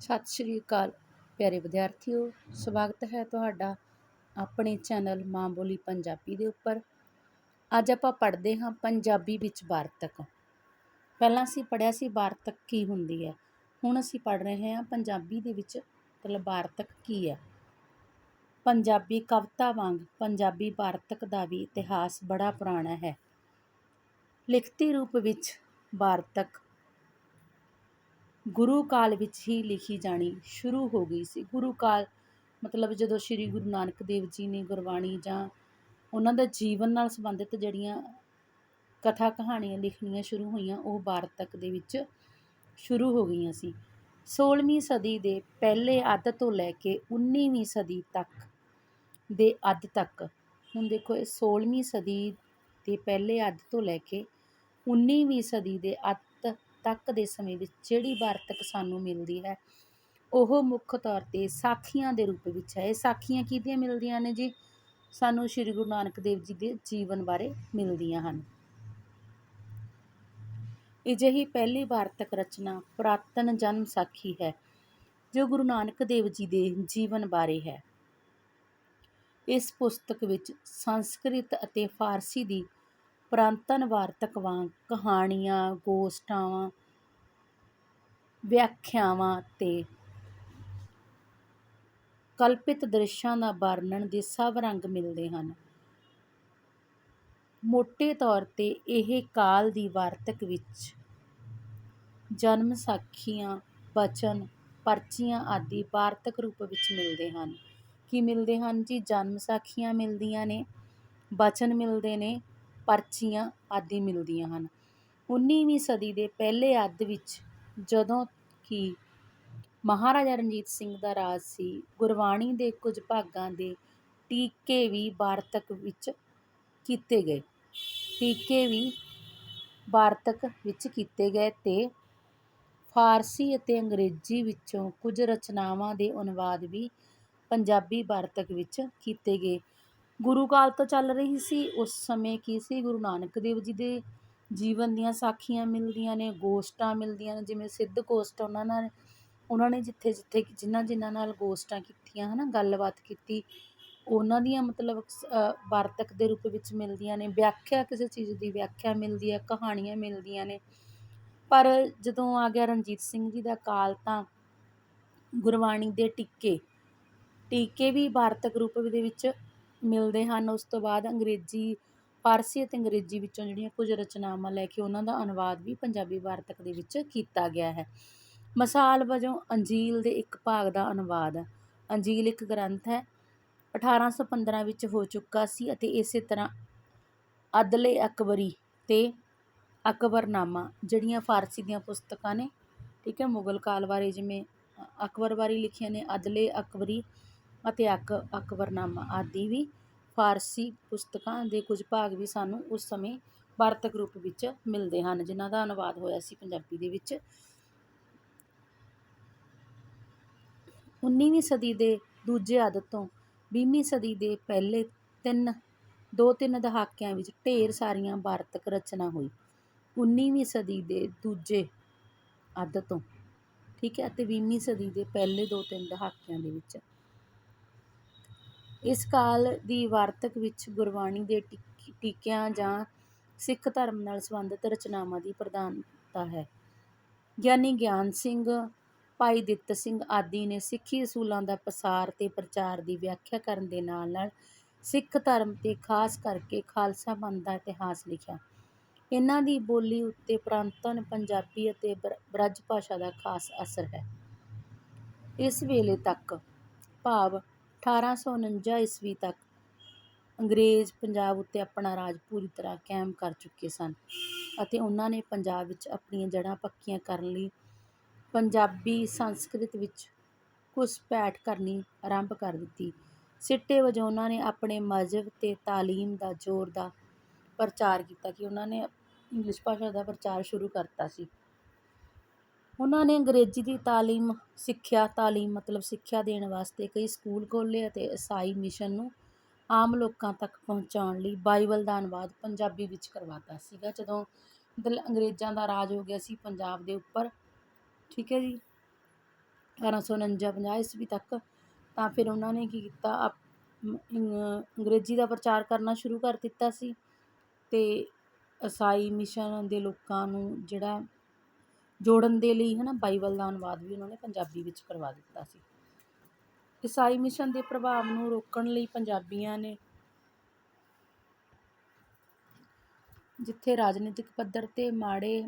ਸਤਿ ਸ਼੍ਰੀ ਅਕਾਲ ਪਿਆਰੇ ਵਿਦਿਆਰਥੀਓ, ਸਵਾਗਤ ਹੈ ਤੁਹਾਡਾ ਆਪਣੇ ਚੈਨਲ ਮਾਂ ਬੋਲੀ ਪੰਜਾਬੀ ਦੇ ਉੱਪਰ। ਅੱਜ ਆਪਾਂ ਪੜ੍ਹਦੇ ਹਾਂ ਪੰਜਾਬੀ ਵਿੱਚ ਵਾਰਤਕ। ਪਹਿਲਾਂ ਅਸੀਂ ਪੜ੍ਹਿਆ ਸੀ ਵਾਰਤਕ ਕੀ ਹੁੰਦੀ ਹੈ? ਹੁਣ ਅਸੀਂ ਪੜ੍ਹ ਰਹੇ ਹਾਂ ਪੰਜਾਬੀ ਦੇ ਵਿੱਚ ਮਤਲਬ ਵਾਰਤਕ ਕੀ ਹੈ? ਪੰਜਾਬੀ ਕਵਿਤਾ ਵਾਂਗ ਪੰਜਾਬੀ ਵਾਰਤਕ ਦਾ ਵੀ ਇਤਿਹਾਸ ਬੜਾ ਪੁਰਾਣਾ ਹੈ। ਲਿਖਤੀ ਰੂਪ ਵਿੱਚ ਵਾਰਤਕ ਗੁਰੂ ਕਾਲ ਵਿੱਚ ਹੀ ਲਿਖੀ ਜਾਣੀ ਸ਼ੁਰੂ ਹੋ ਗਈ ਸੀ। ਗੁਰੂ ਕਾਲ ਮਤਲਬ ਜਦੋਂ ਸ੍ਰੀ ਗੁਰੂ ਨਾਨਕ ਦੇਵ ਜੀ ਨੇ ਗੁਰਬਾਣੀ ਜਾਂ ਉਹਨਾਂ ਦਾ ਜੀਵਨ ਨਾਲ ਸੰਬੰਧਿਤ ਜਿਹੜੀਆਂ ਕਥਾ ਕਹਾਣੀਆਂ ਲਿਖਣੀਆਂ ਸ਼ੁਰੂ ਹੋਈਆਂ, ਉਹ ਭਾਰਤ ਤੱਕ ਦੇ ਵਿੱਚ ਸ਼ੁਰੂ ਹੋ ਗਈਆਂ ਸੀ। 16ਵੀਂ ਸਦੀ ਦੇ ਪਹਿਲੇ ਅੱਧ ਤੋਂ ਲੈ ਕੇ 19ਵੀਂ ਸਦੀ ਤੱਕ ਦੇ ਅੱਧ ਤੱਕ, ਹੁਣ ਦੇਖੋ ਇਹ 16ਵੀਂ ਸਦੀ ਦੇ ਪਹਿਲੇ ਅੱਧ ਤੋਂ ਲੈ ਕੇ 19ਵੀਂ ਸਦੀ ਦੇ ਅੱਧ ਤੱਕ ਦੇ ਸਮੇਂ ਵਿੱਚ ਜਿਹੜੀ ਵਾਰਤਕ ਸਾਨੂੰ ਮਿਲਦੀ ਹੈ, ਉਹ ਮੁੱਖ ਤੌਰ 'ਤੇ ਸਾਖੀਆਂ ਦੇ ਰੂਪ ਵਿੱਚ ਹੈ। ਇਹ ਸਾਖੀਆਂ ਕਿਹਦੀਆਂ ਮਿਲਦੀਆਂ ਨੇ ਜੀ? ਸਾਨੂੰ ਸ੍ਰੀ ਗੁਰੂ ਨਾਨਕ ਦੇਵ ਜੀ ਦੇ ਜੀਵਨ ਬਾਰੇ ਮਿਲਦੀਆਂ ਹਨ। ਅਜਿਹੀ ਪਹਿਲੀ ਵਾਰਤਕ ਰਚਨਾ ਪੁਰਾਤਨ ਜਨਮ ਸਾਖੀ ਹੈ, ਜੋ ਗੁਰੂ ਨਾਨਕ ਦੇਵ ਜੀ ਦੇ ਜੀਵਨ ਬਾਰੇ ਹੈ। ਇਸ ਪੁਸਤਕ ਵਿੱਚ ਸੰਸਕ੍ਰਿਤ ਅਤੇ ਫਾਰਸੀ ਦੀ ਪੁਰਾਤਨ ਵਾਰਤਕ ਵਾਂਗ ਕਹਾਣੀਆਂ, ਗੋਸ਼ਟਾਵਾਂ, ਵਿਆਖਿਆਵਾਂ ਅਤੇ ਕਲਪਿਤ ਦ੍ਰਿਸ਼ਾਂ ਦਾ ਵਰਣਨ ਦੇ ਸਭ ਰੰਗ ਮਿਲਦੇ ਹਨ। ਮੋਟੇ ਤੌਰ 'ਤੇ ਇਹ ਕਾਲ ਦੀ ਵਾਰਤਕ ਵਿੱਚ ਜਨਮ ਸਾਖੀਆਂ, ਬਚਨ, ਪਰਚੀਆਂ ਆਦਿ ਵਾਰਤਕ ਰੂਪ ਵਿੱਚ ਮਿਲਦੇ ਹਨ। ਕੀ ਮਿਲਦੇ ਹਨ ਜੀ? ਜਨਮ ਸਾਖੀਆਂ ਮਿਲਦੀਆਂ ਨੇ, ਬਚਨ ਮਿਲਦੇ ਨੇ ਪਰਚੀਆਂ ਆਦਿ ਮਿਲਦੀਆਂ ਹਨ। 19ਵੀਂ ਸਦੀ ਦੇ ਪਹਿਲੇ ਅੱਧ ਵਿੱਚ ਜਦੋਂ ਕਿ ਮਹਾਰਾਜਾ ਰਣਜੀਤ ਸਿੰਘ ਦਾ ਰਾਜ ਸੀ, ਗੁਰਬਾਣੀ ਦੇ ਕੁਝ ਭਾਗਾਂ ਦੇ ਟੀਕੇ ਵੀ ਵਾਰਤਕ ਵਿੱਚ ਕੀਤੇ ਗਏ। ਟੀਕੇ ਵੀ ਵਾਰਤਕ ਵਿੱਚ ਕੀਤੇ ਗਏ ਅਤੇ ਫਾਰਸੀ ਅਤੇ ਅੰਗਰੇਜ਼ੀ ਵਿੱਚੋਂ ਕੁਝ ਰਚਨਾਵਾਂ ਦੇ ਅਨੁਵਾਦ ਵੀ ਪੰਜਾਬੀ ਵਾਰਤਕ ਵਿੱਚ ਕੀਤੇ ਗਏ। ਗੁਰੂ ਕਾਲ ਤੋਂ ਚੱਲ ਰਹੀ ਸੀ। ਉਸ ਸਮੇਂ ਕੀ ਸੀ? ਗੁਰੂ ਨਾਨਕ ਦੇਵ ਜੀ ਦੇ ਜੀਵਨ ਦੀਆਂ ਸਾਖੀਆਂ ਮਿਲਦੀਆਂ ਨੇ, ਗੋਸ਼ਟਾਂ ਮਿਲਦੀਆਂ ਨੇ, ਜਿਵੇਂ ਸਿੱਧ ਗੋਸ਼ਟ ਉਹਨਾਂ ਨਾਲ, ਉਹਨਾਂ ਨੇ ਜਿੱਥੇ ਜਿੱਥੇ ਜਿਨ੍ਹਾਂ ਜਿਨ੍ਹਾਂ ਨਾਲ ਗੋਸ਼ਟਾਂ ਕੀਤੀਆਂ ਹੈ ਨਾ ਗੱਲਬਾਤ ਕੀਤੀ, ਉਹਨਾਂ ਦੀਆਂ ਮਤਲਬ ਵਾਰਤਕ ਦੇ ਰੂਪ ਵਿੱਚ ਮਿਲਦੀਆਂ ਨੇ, ਵਿਆਖਿਆ ਕਿਸੇ ਚੀਜ਼ ਦੀ ਵਿਆਖਿਆ ਮਿਲਦੀ ਹੈ, ਕਹਾਣੀਆਂ ਮਿਲਦੀਆਂ ਨੇ। ਪਰ ਜਦੋਂ ਆ ਗਿਆ ਰਣਜੀਤ ਸਿੰਘ ਜੀ ਦਾ ਕਾਲ ਤਾਂ ਗੁਰਬਾਣੀ ਦੇ ਟੀਕੇ ਟੀਕੇ ਵੀ ਵਾਰਤਕ ਰੂਪ ਦੇ ਵਿੱਚ ਮਿਲਦੇ ਹਨ, ਉਸ ਤੋਂ ਬਾਅਦ ਅੰਗਰੇਜ਼ੀ, ਫਾਰਸੀ ਅਤੇ ਅੰਗਰੇਜ਼ੀ ਵਿੱਚੋਂ ਜਿਹੜੀਆਂ ਕੁਝ ਰਚਨਾਵਾਂ ਲੈ ਕੇ ਉਹਨਾਂ ਦਾ ਅਨੁਵਾਦ ਵੀ ਪੰਜਾਬੀ ਵਾਰਤਕ ਦੇ ਵਿੱਚ ਕੀਤਾ ਗਿਆ ਹੈ। ਮਿਸਾਲ ਵਜੋਂ ਅੰਜੀਲ ਦੇ ਇੱਕ ਭਾਗ ਦਾ ਅਨੁਵਾਦ। ਅੰਜੀਲ ਇੱਕ ਗ੍ਰੰਥ ਹੈ 1815 ਵਿੱਚ ਹੋ ਚੁੱਕਾ ਸੀ ਅਤੇ ਇਸੇ ਤਰ੍ਹਾਂ ਅਦਲੇ ਅਕਬਰੀ ਅਤੇ ਅਕਬਰਨਾਮਾ, ਜਿਹੜੀਆਂ ਫਾਰਸੀ ਦੀਆਂ ਪੁਸਤਕਾਂ ਨੇ, ਠੀਕ ਹੈ, ਮੁਗਲ ਕਾਲ ਬਾਰੇ ਜਿਵੇਂ ਅਕਬਰ ਬਾਰੇ ਲਿਖੀਆਂ ਨੇ, ਅਦਲੇ ਅਕਬਰੀ ਅਤੇ ਅਕ, ਅਕਬਰਨਾਮਾ ਆਦਿ ਵੀ ਫਾਰਸੀ ਪੁਸਤਕਾਂ ਦੇ ਕੁਝ ਭਾਗ ਵੀ ਸਾਨੂੰ ਉਸ ਸਮੇਂ ਵਾਰਤਕ ਰੂਪ ਵਿੱਚ ਮਿਲਦੇ ਹਨ, ਜਿਨ੍ਹਾਂ ਦਾ ਅਨੁਵਾਦ ਹੋਇਆ ਸੀ ਪੰਜਾਬੀ ਦੇ ਵਿੱਚ। 19ਵੀਂ ਸਦੀ ਦੇ ਦੂਜੇ ਅੱਧ ਤੋਂ 20ਵੀਂ ਸਦੀ ਦੇ ਪਹਿਲੇ ਤਿੰਨ, ਦੋ ਤਿੰਨ ਦਹਾਕਿਆਂ ਵਿੱਚ ਢੇਰ ਸਾਰੀਆਂ ਵਾਰਤਕ ਰਚਨਾ ਹੋਈ। 19ਵੀਂ ਸਦੀ ਦੇ ਦੂਜੇ ਅੱਧ ਤੋਂ, ਠੀਕ ਹੈ, ਅਤੇ 20ਵੀਂ ਸਦੀ ਦੇ ਪਹਿਲੇ ਦੋ ਤਿੰਨ ਦਹਾਕਿਆਂ ਦੇ ਵਿੱਚ ਇਸ ਕਾਲ ਦੀ ਵਾਰਤਕ ਵਿੱਚ ਗੁਰਬਾਣੀ ਦੇ ਟੀਕਿਆਂ ਜਾਂ ਸਿੱਖ ਧਰਮ ਨਾਲ ਸੰਬੰਧਿਤ ਰਚਨਾਵਾਂ ਦੀ ਪ੍ਰਧਾਨਤਾ ਹੈ। ਗਿਆਨੀ ਗਿਆਨ ਸਿੰਘ, ਭਾਈ ਦਿੱਤ ਸਿੰਘ ਆਦਿ ਨੇ ਸਿੱਖੀ ਅਸੂਲਾਂ ਦਾ ਪਸਾਰ ਅਤੇ ਪ੍ਰਚਾਰ ਦੀ ਵਿਆਖਿਆ ਕਰਨ ਦੇ ਨਾਲ ਨਾਲ ਸਿੱਖ ਧਰਮ ਤੇ ਖਾਸ ਕਰਕੇ ਖਾਲਸਾ ਪੰਥ ਦਾ ਇਤਿਹਾਸ ਲਿਖਿਆ। ਇਹਨਾਂ ਦੀ ਬੋਲੀ ਉੱਤੇ ਪੁਰਾਤਨ ਪੰਜਾਬੀ ਅਤੇ ਬਰ, ਬ੍ਰਜ ਭਾਸ਼ਾ ਦਾ ਖਾਸ ਅਸਰ ਹੈ। ਇਸ ਵੇਲੇ ਤੱਕ ਭਾਵ 1849 ਈਸਵੀ ਤੱਕ ਅੰਗਰੇਜ਼ ਪੰਜਾਬ ਉੱਤੇ ਆਪਣਾ ਰਾਜ ਪੂਰੀ ਤਰ੍ਹਾਂ ਕਾਇਮ ਕਰ ਚੁੱਕੇ ਸਨ ਅਤੇ ਉਹਨਾਂ ਨੇ ਪੰਜਾਬ ਵਿੱਚ ਆਪਣੀਆਂ ਜੜ੍ਹਾਂ ਪੱਕੀਆਂ ਕਰਨ ਲਈ ਪੰਜਾਬੀ ਸੰਸਕ੍ਰਿਤ ਵਿੱਚ ਘੁਸਪੈਠ ਕਰਨੀ ਆਰੰਭ ਕਰ ਦਿੱਤੀ। ਸਿੱਟੇ ਵਜੋਂ ਉਹਨਾਂ ਨੇ ਆਪਣੇ ਮਜ਼ਹਬ ਤੇ ਤਾਲੀਮ ਦਾ ਜ਼ੋਰ ਦਾ ਪ੍ਰਚਾਰ ਕੀਤਾ ਕਿ ਉਹਨਾਂ ਨੇ ਇੰਗਲਿਸ਼ ਭਾਸ਼ਾ ਦਾ ਪ੍ਰਚਾਰ ਸ਼ੁਰੂ ਕਰਤਾ ਸੀ। ਉਹਨਾਂ ਨੇ ਅੰਗਰੇਜ਼ੀ ਦੀ ਤਾਲੀਮ ਸਿੱਖਿਆ, ਤਾਲੀਮ ਮਤਲਬ ਸਿੱਖਿਆ ਦੇਣ ਵਾਸਤੇ ਕਈ ਸਕੂਲ ਖੋਲ੍ਹੇ ਅਤੇ ਈਸਾਈ ਮਿਸ਼ਨ ਨੂੰ ਆਮ ਲੋਕਾਂ ਤੱਕ ਪਹੁੰਚਾਉਣ ਲਈ ਬਾਈਬਲ ਦਾ ਅਨੁਵਾਦ ਪੰਜਾਬੀ ਵਿੱਚ ਕਰਵਾਤਾ ਸੀਗਾ। ਜਦੋਂ ਮਤਲਬ ਅੰਗਰੇਜ਼ਾਂ ਦਾ ਰਾਜ ਹੋ ਗਿਆ ਸੀ ਪੰਜਾਬ ਦੇ ਉੱਪਰ, ਠੀਕ ਹੈ ਜੀ 1849-50 ਈਸਵੀ ਤੱਕ, ਤਾਂ ਫਿਰ ਉਹਨਾਂ ਨੇ ਕੀ ਕੀਤਾ, ਅਪ- ਅੰਗਰੇਜ਼ੀ ਦਾ ਪ੍ਰਚਾਰ ਕਰਨਾ ਸ਼ੁਰੂ ਕਰ ਦਿੱਤਾ ਸੀ ਅਤੇ ਈਸਾਈ ਮਿਸ਼ਨ ਦੇ ਲੋਕਾਂ ਨੂੰ ਜਿਹੜਾ ਜੋੜਨ ਦੇ ਲਈ ਹੈ ਨਾ ਬਾਈਬਲ ਦਾ ਅਨੁਵਾਦ ਵੀ ਉਹਨਾਂ ਨੇ ਪੰਜਾਬੀ ਵਿੱਚ ਕਰਵਾ ਦਿੱਤਾ ਸੀ। ਈਸਾਈ ਮਿਸ਼ਨ ਦੇ ਪ੍ਰਭਾਵ ਨੂੰ ਰੋਕਣ ਲਈ ਪੰਜਾਬੀਆਂ ਨੇ ਜਿੱਥੇ ਰਾਜਨੀਤਿਕ ਪੱਧਰ ਤੇ ਮਾੜੇ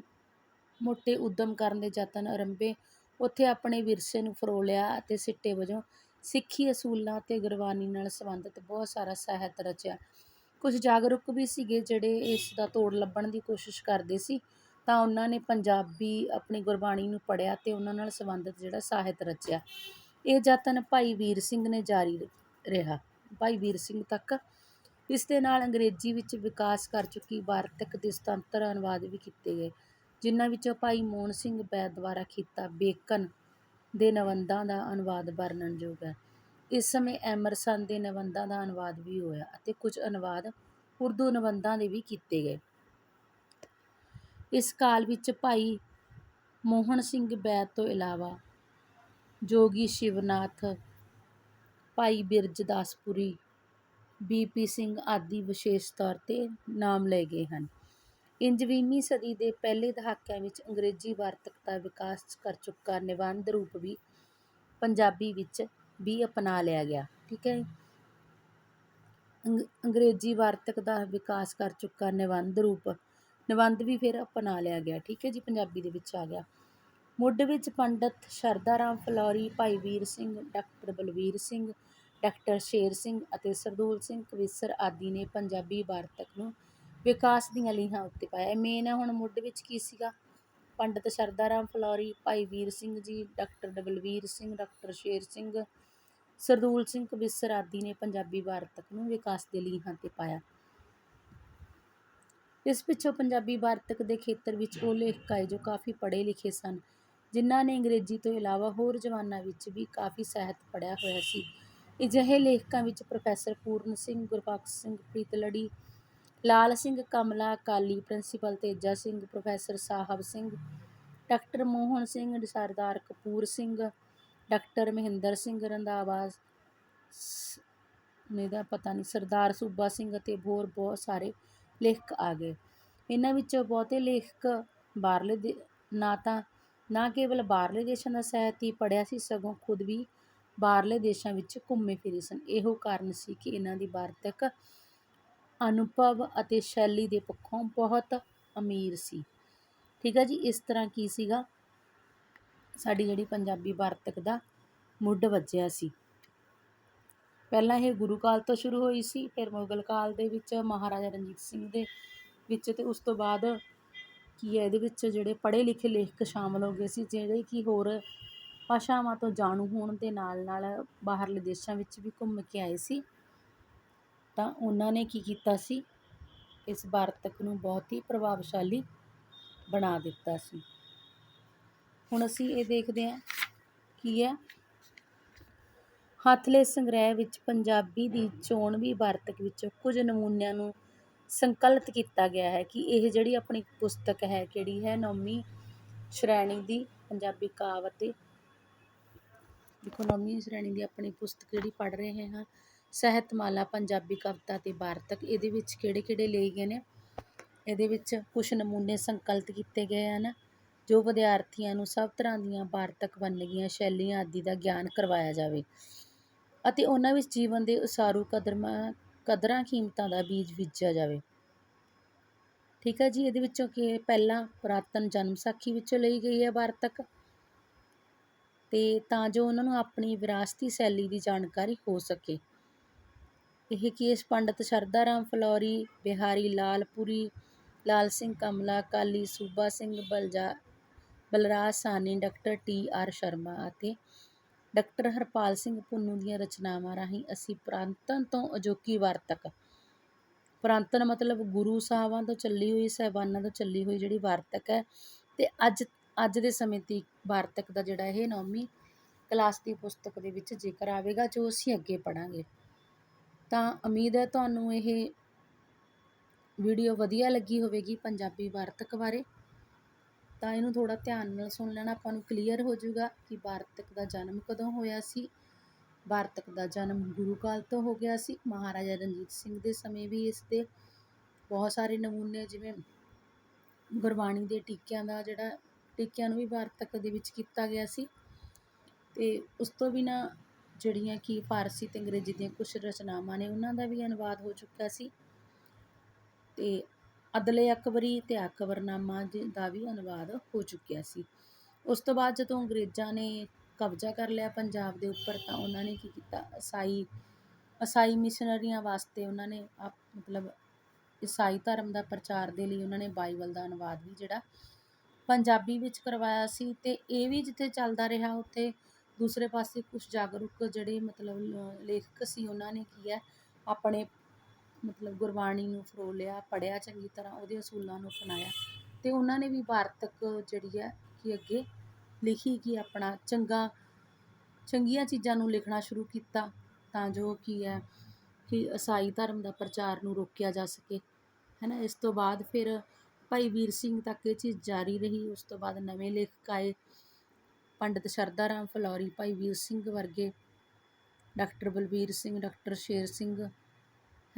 ਮੋਟੇ ਉਦਮ ਕਰਨ ਦੇ ਯਤਨ ਆਰੰਭੇ, ਉੱਥੇ ਆਪਣੇ ਵਿਰਸੇ ਨੂੰ ਫਰੋਲਿਆ ਅਤੇ ਸਿੱਟੇ ਵਜੋਂ ਸਿੱਖੀ ਅਸੂਲਾਂ ਅਤੇ ਗੁਰਬਾਣੀ ਨਾਲ ਸੰਬੰਧਿਤ ਬਹੁਤ ਸਾਰਾ ਸਾਹਿਤ ਰਚਿਆ। ਕੁਝ ਜਾਗਰੂਕ ਵੀ ਸੀਗੇ ਜਿਹੜੇ ਇਸ ਦਾ ਤੋੜ ਲੱਭਣ ਦੀ ਕੋਸ਼ਿਸ਼ ਕਰਦੇ ਸੀ। ਤਾਂ ਉਹਨਾਂ ਨੇ ਪੰਜਾਬੀ ਆਪਣੀ ਗੁਰਬਾਣੀ ਨੂੰ ਪੜ੍ਹਿਆ ਅਤੇ ਉਹਨਾਂ ਨਾਲ ਸੰਬੰਧਿਤ ਜਿਹੜਾ ਸਾਹਿਤ ਰਚਿਆ। ਇਹ ਯਤਨ ਭਾਈ ਵੀਰ ਸਿੰਘ ਨੇ ਜਾਰੀ ਰਿਹਾ। ਭਾਈ ਵੀਰ ਸਿੰਘ ਤੱਕ ਇਸ ਦੇ ਨਾਲ ਅੰਗਰੇਜ਼ੀ ਵਿੱਚ ਵਿਕਾਸ ਕਰ ਚੁੱਕੀ ਵਾਰਤਕ ਦੇ ਸੁਤੰਤਰ ਅਨੁਵਾਦ ਵੀ ਕੀਤੇ ਗਏ, ਜਿਨ੍ਹਾਂ ਵਿੱਚੋਂ ਭਾਈ ਮੋਹਨ ਸਿੰਘ ਬੈਦ ਦੁਆਰਾ ਕੀਤਾ ਬੇਕਨ ਦੇ ਨਿਬੰਧਾਂ ਦਾ ਅਨੁਵਾਦ ਵਰਣਨਯੋਗ ਹੈ। ਇਸ ਸਮੇਂ ਐਮਰਸਨ ਦੇ ਨਿਬੰਧਾਂ ਦਾ ਅਨੁਵਾਦ ਵੀ ਹੋਇਆ ਅਤੇ ਕੁਝ ਅਨੁਵਾਦ ਉਰਦੂ ਨਿਬੰਧਾਂ ਦੇ ਵੀ ਕੀਤੇ ਗਏ। ਇਸ ਕਾਲ ਵਿੱਚ ਭਾਈ ਮੋਹਨ ਸਿੰਘ ਬੈਦ ਤੋਂ ਇਲਾਵਾ ਜੋਗੀ ਸ਼ਿਵਨਾਥ, ਭਾਈ ਬਿਰਜ ਬੀ ਪੀ ਸਿੰਘ ਆਦਿ ਵਿਸ਼ੇਸ਼ ਤੌਰ ਤੇ ਨਾਮ ਲਏ ਗਏ ਹਨ। ਇੰਝ ਵੀਹਵੀਂ ਸਦੀ ਦੇ ਪਹਿਲੇ ਦਹਾਕਿਆਂ ਵਿੱਚ ਅੰਗਰੇਜ਼ੀ ਵਾਰਤਕ ਦਾ ਵਿਕਾਸ ਕਰ ਚੁੱਕਾ ਨਿਬੰਧ ਰੂਪ ਵੀ ਪੰਜਾਬੀ ਵਿੱਚ ਵੀ ਅਪਣਾ ਲਿਆ ਗਿਆ, ਠੀਕ ਹੈ? ਅੰਗ- ਅੰਗਰੇਜ਼ੀ ਵਾਰਤਕ ਦਾ ਵਿਕਾਸ ਕਰ ਚੁੱਕਾ ਨਿਬੰਧ ਰੂਪ ਨਿਬੰਧ ਵੀ ਫਿਰ ਅਪਣਾ ਲਿਆ ਗਿਆ, ਠੀਕ ਹੈ ਜੀ, ਪੰਜਾਬੀ ਦੇ ਵਿੱਚ ਆ ਗਿਆ। ਮੁੱਢ ਵਿੱਚ ਪੰਡਿਤ ਸ਼ਰਧਾ ਰਾਮ ਫਲੌਰੀ, ਭਾਈ ਵੀਰ ਸਿੰਘ, ਡਾਕਟਰ ਬਲਵੀਰ ਸਿੰਘ, ਡਾਕਟਰ ਸ਼ੇਰ ਸਿੰਘ ਅਤੇ ਸਰਦੂਲ ਸਿੰਘ ਕਵੀਸਰ ਆਦਿ ਨੇ ਪੰਜਾਬੀ ਵਾਰਤਕ ਨੂੰ ਵਿਕਾਸ ਦੀਆਂ ਲੀਹਾਂ ਉੱਤੇ ਪਾਇਆ। ਮੇਨ ਹੈ ਹੁਣ ਮੁੱਢ ਵਿੱਚ ਕੀ ਸੀਗਾ? ਪੰਡਿਤ ਸ਼ਰਧਾ ਰਾਮ ਫਲੌਰੀ, ਭਾਈ ਵੀਰ ਸਿੰਘ ਜੀ, ਡਾਕਟਰ ਬਲਵੀਰ ਸਿੰਘ, ਡਾਕਟਰ ਸ਼ੇਰ ਸਿੰਘ, ਸਰਦੂਲ ਸਿੰਘ ਕਵੀਸਰ ਆਦਿ ਨੇ ਪੰਜਾਬੀ ਵਾਰਤਕ ਨੂੰ ਵਿਕਾਸ ਦੇ ਲੀਹਾਂ ਤੇ ਪਾਇਆ। ਇਸ ਪਿੱਛੋਂ ਪੰਜਾਬੀ ਵਾਰਤਕ ਦੇ ਖੇਤਰ ਵਿੱਚ ਉਹ ਲੇਖਕ ਆਏ ਜੋ ਕਾਫੀ ਪੜ੍ਹੇ ਲਿਖੇ ਸਨ, ਜਿਨ੍ਹਾਂ ਨੇ ਅੰਗਰੇਜ਼ੀ ਤੋਂ ਇਲਾਵਾ ਹੋਰ ਜ਼ਬਾਨਾਂ ਵਿੱਚ ਵੀ ਕਾਫੀ ਸਾਹਿਤ ਪੜ੍ਹਿਆ ਹੋਇਆ ਸੀ। ਅਜਿਹੇ ਲੇਖਕਾਂ ਵਿੱਚ professor Puran Singh, Gurbakhsh Singh Preetlari Lal Singh, Kamla, Akali principal Teja Singh, professor Sahib Singh, doctor Mohan Singh, Sardar Kapur Singh, doctor Mohinder Singh Randhawa ਇਹਦਾ ਪਤਾ ਨਹੀਂ, ਸਰਦਾਰ ਸੂਬਾ ਸਿੰਘ ਅਤੇ ਹੋਰ ਬਹੁਤ ਸਾਰੇ ਲੇਖਕ ਆ ਗਏ। ਇਹਨਾਂ ਵਿੱਚੋਂ ਬਹੁਤੇ ਲੇਖਕ ਬਾਹਰਲੇ ਦੇ, ਨਾ ਤਾਂ, ਨਾ ਕੇਵਲ ਬਾਹਰਲੇ ਦੇਸ਼ਾਂ ਦਾ ਸਾਹਿਤ ਹੀ ਪੜ੍ਹਿਆ ਸੀ, ਸਗੋਂ ਖੁਦ ਵੀ ਬਾਹਰਲੇ ਦੇਸ਼ਾਂ ਵਿੱਚ ਘੁੰਮੇ ਫਿਰੇ ਸਨ। ਇਹੋ ਕਾਰਨ ਸੀ ਕਿ ਇਹਨਾਂ ਦੀ ਵਾਰਤਕ ਅਨੁਭਵ ਅਤੇ ਸ਼ੈਲੀ ਦੇ ਪੱਖੋਂ ਬਹੁਤ ਅਮੀਰ ਸੀ। ਠੀਕ ਹੈ ਜੀ, ਇਸ ਤਰ੍ਹਾਂ ਕੀ ਸੀਗਾ? ਸਾਡੀ ਜਿਹੜੀ ਪੰਜਾਬੀ ਵਾਰਤਕ ਦਾ ਮੁੱਢ ਵੱਜਿਆ ਸੀ। ਪਹਿਲਾਂ ਇਹ ਗੁਰੂ ਕਾਲ ਤੋਂ ਸ਼ੁਰੂ ਹੋਈ ਸੀ, ਫਿਰ ਮੁਗਲ ਕਾਲ ਦੇ ਵਿੱਚ ਮਹਾਰਾਜਾ ਰਣਜੀਤ ਸਿੰਘ ਦੇ ਵਿੱਚ ਅਤੇ ਉਸ ਤੋਂ ਬਾਅਦ ਕੀ ਹੈ, ਇਹਦੇ ਵਿੱਚ ਜਿਹੜੇ ਪੜ੍ਹੇ ਲਿਖੇ ਲੇਖਕ ਸ਼ਾਮਲ ਹੋ ਗਏ ਸੀ, ਜਿਹੜੇ ਕਿ ਹੋਰ ਭਾਸ਼ਾਵਾਂ ਤੋਂ ਜਾਣੂ ਹੋਣ ਦੇ ਨਾਲ ਨਾਲ ਬਾਹਰਲੇ ਦੇਸ਼ਾਂ ਵਿੱਚ ਵੀ ਘੁੰਮ ਕੇ ਆਏ ਸੀ। ਤਾਂ ਉਹਨਾਂ ਨੇ ਕੀ ਕੀਤਾ ਸੀ, ਇਸ ਵਾਰਤਕ ਨੂੰ ਬਹੁਤ ਹੀ ਪ੍ਰਭਾਵਸ਼ਾਲੀ ਬਣਾ ਦਿੱਤਾ ਸੀ। ਹੁਣ ਅਸੀਂ ਇਹ ਦੇਖਦੇ ਹਾਂ ਕੀ ਹੈ ਹੱਥਲੇ ਸੰਗ੍ਰਹਿ ਵਿੱਚ ਪੰਜਾਬੀ ਦੀ ਚੋਣਵੀਂ ਵਾਰਤਕ ਵਿੱਚੋਂ ਕੁਝ ਨਮੂਨਿਆਂ ਨੂੰ ਸੰਕਲਿਤ ਕੀਤਾ ਗਿਆ ਹੈ ਕਿ ਇਹ ਜਿਹੜੀ ਆਪਣੀ ਪੁਸਤਕ ਹੈ, ਕਿਹੜੀ ਹੈ, ਨੌਵੀਂ ਸ਼੍ਰੇਣੀ ਦੀ ਪੰਜਾਬੀ ਕਾਵ ਅਤੇ ਦੇਖੋ ਨੌਵੀਂ ਸ਼੍ਰੇਣੀ ਦੀ ਆਪਣੀ ਪੁਸਤਕ ਜਿਹੜੀ ਪੜ੍ਹ ਰਹੇ ਹਾਂ, ਸਾਹਿਤਮਾਲਾ ਪੰਜਾਬੀ ਕਵਿਤਾ ਅਤੇ ਵਾਰਤਕ ਇਹਦੇ ਵਿੱਚ ਕਿਹੜੇ ਕਿਹੜੇ ਲਏ ਗਏ ਨੇ? ਇਹਦੇ ਵਿੱਚ ਕੁਝ ਨਮੂਨੇ ਸੰਕਲਿਤ ਕੀਤੇ ਗਏ ਹਨ, ਜੋ ਵਿਦਿਆਰਥੀਆਂ ਨੂੰ ਸਭ ਤਰ੍ਹਾਂ ਦੀਆਂ ਵਾਰਤਕ ਵੰਨਗੀਆਂ, ਸ਼ੈਲੀਆਂ ਆਦਿ ਦਾ ਗਿਆਨ ਕਰਵਾਇਆ ਜਾਵੇ। ਅਤੇ ਉਹਨਾਂ ਵਿੱਚ ਜੀਵਨ ਦੇ ਉਸਾਰੂ ਕਦਰਮਾਂ ਕਦਰਾਂ ਕੀਮਤਾਂ ਦਾ ਬੀਜ ਬੀਜਿਆ ਜਾਵੇ। ਠੀਕ ਹੈ ਜੀ, ਇਹਦੇ ਵਿੱਚੋਂ ਕਿ ਪਹਿਲਾਂ ਪੁਰਾਤਨ ਜਨਮ ਸਾਖੀ ਵਿੱਚੋਂ ਲਈ ਗਈ ਹੈ ਵਾਰਤਕ ਤੇ ਤਾਂ ਜੋ ਉਹਨਾਂ ਨੂੰ ਆਪਣੀ ਵਿਰਾਸਤੀ ਸ਼ੈਲੀ ਦੀ ਜਾਣਕਾਰੀ ਹੋ ਸਕੇ। ਇਹ ਕੇਸ ਪੰਡਤ ਸ਼ਰਧਾ Ram Phillauri, Bihari Lalpuri, Lal Singh Kamla, Kali Suba Singh ਬਲਜਾ, Balraj Sahni doctor T R Sharma ਅਤੇ ਡਾਕਟਰ ਹਰਪਾਲ ਸਿੰਘ ਪੁੰਨੂ ਦੀਆਂ ਰਚਨਾਵਾਂ ਰਾਹੀਂ ਅਸੀਂ ਪ੍ਰਾਂਤਨ ਤੋਂ ਅਜੋਕੀ ਵਾਰਤਕ ਪ੍ਰਾਂਤਨ ਮਤਲਬ ਗੁਰੂ ਸਾਹਿਬਾਂ ਤੋਂ ਚੱਲੀ ਹੋਈ, ਸਾਹਿਬਾਨਾਂ ਤੋਂ ਚੱਲੀ ਹੋਈ ਜਿਹੜੀ ਵਾਰਤਕ ਹੈ। ਤੇ ਅੱਜ ਅੱਜ ਦੇ ਸਮੇਂ ਦੀ ਵਾਰਤਕ ਦਾ ਜਿਹੜਾ ਇਹ ਨੌਵੀਂ ਕਲਾਸ ਦੀ ਪੁਸਤਕ ਦੇ ਵਿੱਚ ਜ਼ਿਕਰ ਆਵੇਗਾ, ਜੋ ਅਸੀਂ ਅੱਗੇ ਪੜਾਂਗੇ ਤਾਂ ਉਮੀਦ ਹੈ ਤੁਹਾਨੂੰ ਇਹ ਵੀਡੀਓ ਵਧੀਆ ਲੱਗੀ ਹੋਵੇਗੀ ਪੰਜਾਬੀ ਵਾਰਤਕ ਬਾਰੇ। ਤਾਂ ਇਹਨੂੰ ਥੋੜ੍ਹਾ ਧਿਆਨ ਨਾਲ ਸੁਣ ਲੈਣਾ, ਆਪਾਂ ਨੂੰ ਕਲੀਅਰ ਹੋ ਜਾਊਗਾ ਕਿ ਵਾਰਤਕ ਦਾ ਜਨਮ ਕਦੋਂ ਹੋਇਆ ਸੀ। ਵਾਰਤਕ ਦਾ ਜਨਮ ਗੁਰੂ ਕਾਲ ਤੋਂ ਹੋ ਗਿਆ ਸੀ। ਮਹਾਰਾਜਾ ਰਣਜੀਤ ਸਿੰਘ ਦੇ ਸਮੇਂ ਵੀ ਇਸ ਦੇ ਬਹੁਤ ਸਾਰੇ ਨਮੂਨੇ, ਜਿਵੇਂ ਗੁਰਬਾਣੀ ਦੇ ਟੀਕਿਆਂ ਦਾ ਜਿਹੜਾ, ਟੀਕਿਆਂ ਨੂੰ ਵੀ ਵਾਰਤਕ ਦੇ ਵਿੱਚ ਕੀਤਾ ਗਿਆ ਸੀ। ਅਤੇ ਉਸ ਤੋਂ ਬਿਨਾਂ ਜਿਹੜੀਆਂ ਕਿ ਫਾਰਸੀ ਅਤੇ ਅੰਗਰੇਜ਼ੀ ਦੀਆਂ ਕੁਛ ਰਚਨਾਵਾਂ ਨੇ, ਉਹਨਾਂ ਦਾ ਵੀ ਅਨੁਵਾਦ ਹੋ ਚੁੱਕਾ ਸੀ। ਅਤੇ ਅਦਲੇ ਅਕਬਰੀ ਅਤੇ ਅਕਬਰਨਾਮਾ ਜ ਦਾ ਵੀ ਅਨੁਵਾਦ ਹੋ ਚੁੱਕਿਆ ਸੀ। ਉਸ ਤੋਂ ਬਾਅਦ ਜਦੋਂ ਅੰਗਰੇਜ਼ਾਂ ਨੇ ਕਬਜ਼ਾ ਕਰ ਲਿਆ ਪੰਜਾਬ ਦੇ ਉੱਪਰ ਤਾਂ ਉਹਨਾਂ ਨੇ ਕੀ ਕੀਤਾ? ਈਸਾਈ ਈਸਾਈ ਮਿਸ਼ਨਰੀਆਂ ਵਾਸਤੇ ਉਹਨਾਂ ਨੇ ਆਪ ਮਤਲਬ ਈਸਾਈ ਧਰਮ ਦਾ ਪ੍ਰਚਾਰ ਦੇ ਲਈ ਉਹਨਾਂ ਨੇ ਬਾਈਬਲ ਦਾ ਅਨੁਵਾਦ ਵੀ ਜਿਹੜਾ ਪੰਜਾਬੀ ਵਿੱਚ ਕਰਵਾਇਆ ਸੀ ਅਤੇ ਇਹ ਵੀ ਜਿੱਥੇ ਚੱਲਦਾ ਰਿਹਾ ਉੱਥੇ ਦੂਸਰੇ ਪਾਸੇ ਕੁਛ ਜਾਗਰੂਕ ਜਿਹੜੇ ਮਤਲਬ ਲੇਖਕ ਸੀ ਉਹਨਾਂ ਨੇ ਕੀ ਹੈ, ਆਪਣੇ ਮਤਲਬ ਗੁਰਬਾਣੀ ਨੂੰ ਫਰੋਲਿਆ ਪੜ੍ਹਿਆ ਚੰਗੀ ਤਰ੍ਹਾਂ, ਉਹਦੇ ਅਸੂਲਾਂ ਨੂੰ ਅਪਣਾਇਆ। ਅਤੇ ਉਹਨਾਂ ਨੇ ਵੀ ਵਾਰਤਕ ਜਿਹੜੀ ਹੈ ਕਿ ਅੱਗੇ ਲਿਖੀ ਕਿ ਆਪਣਾ ਚੰਗਾ, ਚੰਗੀਆਂ ਚੀਜ਼ਾਂ ਨੂੰ ਲਿਖਣਾ ਸ਼ੁਰੂ ਕੀਤਾ ਤਾਂ ਜੋ ਕੀ ਹੈ ਕਿ ਈਸਾਈ ਧਰਮ ਦਾ ਪ੍ਰਚਾਰ ਨੂੰ ਰੋਕਿਆ ਜਾ ਸਕੇ। ਹੈ ਨਾ ਇਸ ਤੋਂ ਬਾਅਦ ਫਿਰ ਭਾਈ ਵੀਰ ਸਿੰਘ ਤੱਕ ਇਹ ਚੀਜ਼ ਜਾਰੀ ਰਹੀ। ਉਸ ਤੋਂ ਬਾਅਦ ਨਵੇਂ ਲੇਖਕ ਆਏ। ਪੰਡਿਤ ਸ਼ਰਧਾ ਰਾਮ ਫਲੌਰੀ, ਭਾਈ ਵੀਰ ਸਿੰਘ ਵਰਗੇ ਡਾਕਟਰ ਬਲਬੀਰ ਸਿੰਘ, ਡਾਕਟਰ ਸ਼ੇਰ ਸਿੰਘ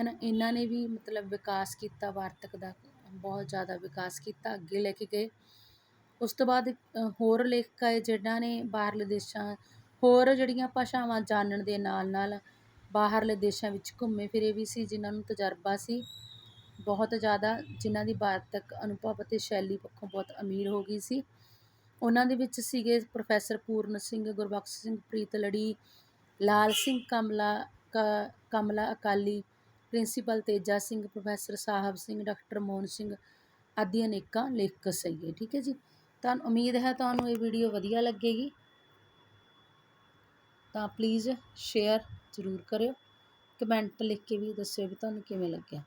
ਹੈ ਨਾ ਇਹਨਾਂ ਨੇ ਵੀ ਮਤਲਬ ਵਿਕਾਸ ਕੀਤਾ, ਵਾਰਤਕ ਦਾ ਬਹੁਤ ਜ਼ਿਆਦਾ ਵਿਕਾਸ ਕੀਤਾ, ਅੱਗੇ ਲੈ ਕੇ ਗਏ। ਉਸ ਤੋਂ ਬਾਅਦ ਹੋਰ ਲੇਖਕ ਆਏ ਜਿਨ੍ਹਾਂ ਨੇ ਬਾਹਰਲੇ ਦੇਸ਼ਾਂ, ਹੋਰ ਜਿਹੜੀਆਂ ਭਾਸ਼ਾਵਾਂ ਜਾਣਨ ਦੇ ਨਾਲ ਨਾਲ ਬਾਹਰਲੇ ਦੇਸ਼ਾਂ ਵਿੱਚ ਘੁੰਮੇ ਫਿਰੇ ਵੀ ਸੀ, ਜਿਨ੍ਹਾਂ ਨੂੰ ਤਜਰਬਾ ਸੀ। ਬਹੁਤ ਜ਼ਿਆਦਾ ਜਿਨ੍ਹਾਂ ਦੀ ਵਾਰਤਕ ਅਨੁਭਵ ਅਤੇ ਸ਼ੈਲੀ ਪੱਖੋਂ ਬਹੁਤ ਅਮੀਰ ਹੋ ਗਈ ਸੀ। ਉਹਨਾਂ ਦੇ ਵਿੱਚ ਸੀਗੇ ਪ੍ਰੋਫੈਸਰ ਪੂਰਨ ਸਿੰਘ, ਗੁਰਬਖਸ਼ ਸਿੰਘ ਪ੍ਰੀਤਲੜੀ, ਲਾਲ ਸਿੰਘ ਕਮਲਾ, ਕ- Kamla Akali principal Teja Singh, professor Sahib Singh, doctor Mohan Singh ਆਦਿ ਅਨੇਕਾਂ ਲੇਖਕ ਸੀਗੇ ਠੀਕ ਹੈ ਜੀ। ਤੁਹਾਨੂੰ ਉਮੀਦ ਹੈ ਤੁਹਾਨੂੰ ਇਹ ਵੀਡੀਓ ਵਧੀਆ ਲੱਗੇਗੀ। ਤਾਂ ਪਲੀਜ਼ ਸ਼ੇਅਰ ਜ਼ਰੂਰ ਕਰਿਓ। ਕਮੈਂਟ ਲਿਖ ਕੇ ਵੀ ਦੱਸਿਓ ਵੀ ਤੁਹਾਨੂੰ ਕਿਵੇਂ ਲੱਗਿਆ।